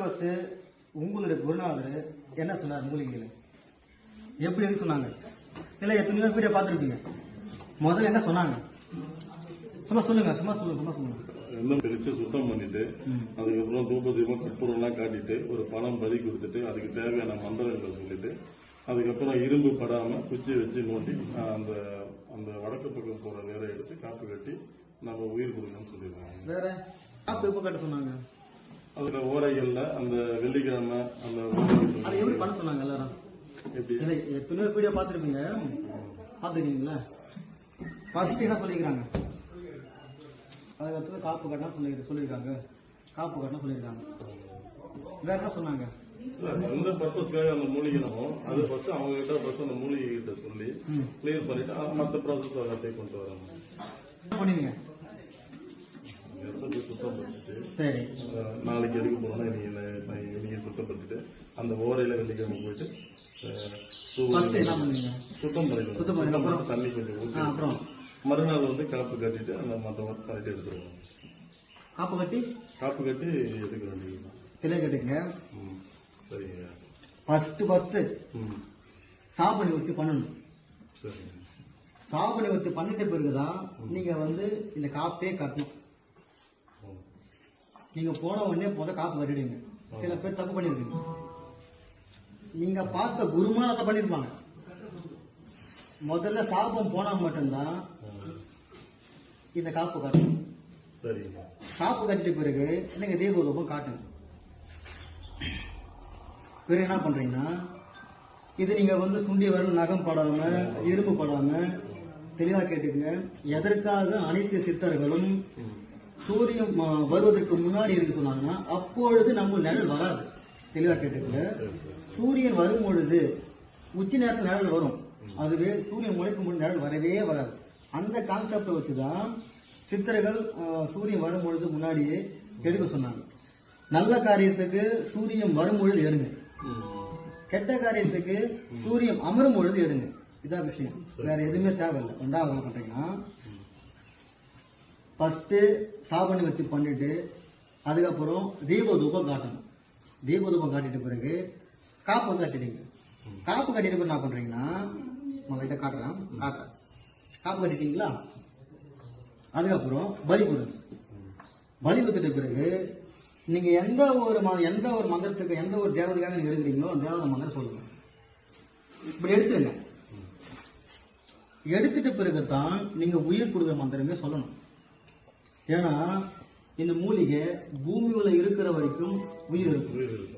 First உங்களுடைய குருநாதர் என்ன சொன்னார் மூலிகையில எப்படி இருக்கு சொன்னாங்க? இல்ல எத்தனையோ பேரை பார்த்துருப்பீங்க. முதல்ல என்ன சொன்னாங்க? சும்மா சொல்லுங்க சும்மா சொல்லுங்க சும்மா சொல்லுங்க. எல்லாம் பிரிச்சு சுத்தம் பண்ணிட்டு அதுக்கப்புறம் தூப தீபம் கற்பூரம் எல்லாம் காட்டிட்டு ஒரு பணம் பலி கொடுத்துட்டு அதுக்கு தேவையான மந்திரங்களை சொல்லிட்டு அதுக்கப்புறம் இரும்பு படாம குச்சி வச்சு ஆஹ், அந்த அந்த வடக்கு பக்கம் போற வேலை எடுத்து காப்பு கட்டி நம்ம உயிர் கொடுக்கணும்னு சொல்லிடுவாங்க வேற? காப்பு எப்போ கட்ட சொன்னாங்க? அதுல ஓரைகள்ல அந்த வெள்ளிக்கிழமை அந்த அதை எப்படி பண்ண சொன்னாங்க எல்லாரும்? எப்படி? இல்ல எத்தனையோ வீடியோ பார்த்துருப்பீங்க. பார்த்துருக்கீங்களா? ஃபர்ஸ்ட் என்ன சொல்லிக்கிறாங்க அதுக்கடுத்தது காப்பு கட்டணும் சொல்லி சொல்லியிருக்காங்க. காப்பு கட்டணும் சொல்லியிருக்காங்க. வேற என்ன சொன்னாங்க? எந்த பர்பஸ்க்காக அந்த மூலிகைனமோ அது ஃபர்ஸ்ட் அவங்க கிட்ட ஃபர்ஸ்ட் அந்த மூலிகை கிட்ட சொல்லி கிளியர் பண்ணிட்டு அது மத்த ப்ராசஸ் எல்லாத்தையும் கொண்டு வராங்க. என்ன பண்ணுவீங்க சரி நாளைக்கு எடுக்க போனா நீங்க நீங்க சுத்தப்படுத்திட்டு அந்த ஓரையில வெள்ளிக்கிழமை போயிட்டு சுத்தம் பண்ணிக்கணும். சுத்தம் அப்புறம்? தண்ணி கொஞ்சம் ஊற்றி அப்புறம்? மறுநாள் வந்து காப்பு கட்டிட்டு அந்த மற்ற ஒர்க் பண்ணிட்டு எடுத்துருவோம். காப்பு கட்டி? காப்பு கட்டி எடுக்க வேண்டியது திரை கட்டிங்க. சரிங்க. ஃபர்ஸ்ட் ஃபர்ஸ்ட் ம். சாப்பணி ஊற்றி பண்ணணும். சரிங்க. சாப்பணி ஊற்றி பண்ணிட்ட பிறகுதான் நீங்க வந்து இந்த காப்பே கட்டணும். நீங்க போன உடனே போத காப்பு கட்டிடுவீங்க. சில பேர் தப்பு பண்ணிருக்கீங்க. நீங்க பார்த்த குருமானத்தை பண்ணிருப்பாங்க. முதல்ல சாபம் போனா மட்டும்தான் இந்த காப்பு காட்டணும். சரிங்க காப்பு கட்டிட்ட பிறகு நீங்க தீப ரூபம் காட்டுங்க. பிறகு என்ன பண்றீங்கன்னா இது நீங்க வந்து சுண்டி வரும் நகம் படாம இரும்பு படாம தெளிவா கேட்டுக்கங்க. எதற்காக அனைத்து சித்தர்களும் சூரியன் வருவதற்கு முன்னாடி இருக்கு சொன்னாங்கன்னா அப்பொழுது நம்ம நிழல் வராது. தெளிவா கேட்டுக்கங்க. சூரியன் வரும் பொழுது உச்சி நேரத்தில் நிழல் வரும். அதுவே சூரியன் முளைக்கும் பொழுது நிழல் வரவே வராது. அந்த கான்செப்டை வச்சுதான் சித்தர்கள் சூரியன் வரும் பொழுது முன்னாடியே எடுக்க சொன்னாங்க. நல்ல காரியத்துக்கு சூரியன் வரும் பொழுது எடுங்க. கெட்ட காரியத்துக்கு சூரியன் அமரும் பொழுது எடுங்க. இதான் விஷயம். வேற எதுவுமே தேவையில்லை. ரெண்டாவது பண்றீங்கன்னா ஃபஸ்ட்டு சாபனை வச்சு பண்ணிவிட்டு அதுக்கப்புறம் தீபதூபம் காட்டணும். தீபதூபம் காட்டிட்ட பிறகு காப்பு கட்டிடுங்க காப்பு கட்டிட்டு பிறகு என்ன பண்ணுறீங்கன்னா உங்ககிட்ட காட்டுறேன். காட்டுறேன். காப்பு கட்டிட்டீங்களா? அதுக்கப்புறம் பலி கொடுங்க. பலி கொடுத்துட்ட பிறகு நீங்கள் எந்த ஒரு ம- எந்த ஒரு மந்திரத்துக்கு எந்த ஒரு தேவதைக்காக நீங்கள் எடுக்கிறீங்களோ அந்த தேவதை மந்திரம் சொல்லுங்கள் இப்படி எடுத்துருங்க. எடுத்துட்டு பிறகு தான் நீங்கள் உயிர் கொடுக்குற மந்திரமே சொல்லணும். ஏன்னா இந்த மூலிகை பூமியில இருக்கிற வரைக்கும் உயிர் இருக்கும்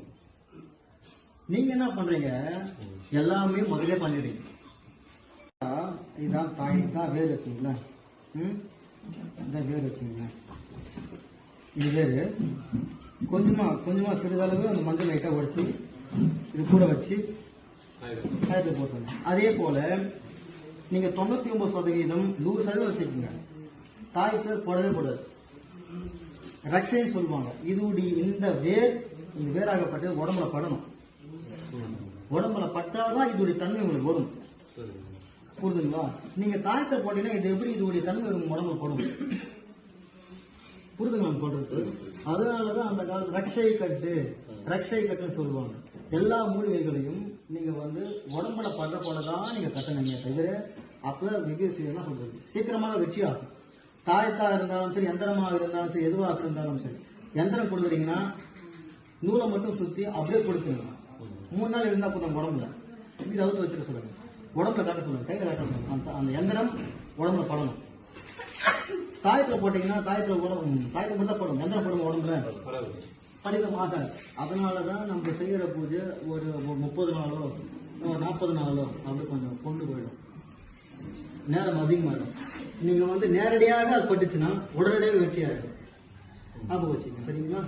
நீங்க என்ன பண்றீங்க? எல்லாமே முதல்ல பண்ணிடுறீங்க. இதான் தாய் இதான் வேர் வச்சுங்களேன். ம்? இதான் வேர் வச்சுங்களேன். இது வேறு. கொஞ்சமா கொஞ்சமா சிறிதளவு அந்த மஞ்சள் லைட்டாக உடைச்சி இது கூட வச்சு காயத்தை போட்டுருங்க. அதே போல நீங்க தொண்ணூத்தி ஒன்பது சதவீதம் நூறு சதவீதம் வச்சுக்கோங்க. தாய் சேர் போடவே கூடாது ரக்ஷைன்னு சொல்லுவாங்க. இதுடைய இந்த வேர் இந்த வேராகப்பட்டது உடம்புல படணும். உடம்புல பட்டாதான் இதோடைய தன்மை உங்களுக்கு வரும். புரிதுங்களா நீங்க தாயத்தை போட்டீங்கன்னா இது எப்படி இதோடைய தன்மை உடம்புல படும்? புரிதுங்களா போடுறது அதனாலதான் அந்த காலத்து ரக்ஷை கட்டு ரக்ஷை கட்டுன்னு சொல்லுவாங்க. எல்லா மூலிகைகளையும் நீங்க வந்து உடம்புல படுற போலதான் நீங்க கட்டணுங்க தவிர அப்பதான் மிக என்ன சொல்றது. சீக்கிரமாக வெற்றி ஆகும். தாயத்தா இருந்தாலும் சரி எந்திரமாக இருந்தாலும் சரி எதுவாக இருந்தாலும் சரி. எந்திரம் கொடுக்குறீங்கன்னா நூலை மட்டும் சுத்தி அப்படியே கொடுத்துருங்க. மூணு நாள் இருந்தா போதும் உடம்புல. இது அவுத்து வச்சுக்க சொல்லுங்க. உடம்புல காட்ட சொல்லுங்க. கையில காட்ட சொல்லுங்க. அந்த அந்த எந்திரம் உடம்புல படணும். தாயத்துல போட்டீங்கன்னா தாயத்துல உடம்பு தாயத்துல மட்டும் தான் போடும் எந்திரம் போடும் உடம்புல. பலிதம் ஆகாது. அதனாலதான் நம்ம செய்யற பூஜை ஒரு முப்பது நாளோ நாற்பது நாளோ அப்படி கொஞ்சம் கொண்டு போயிடும். நேரம் அதிகமாகிடும் நீங்க வந்து நேரடியாக அது பட்டுச்சுன்னா உடனடியாக வெற்றி ஆகிடும் ஞாபகம் வச்சுங்க சரிங்களா?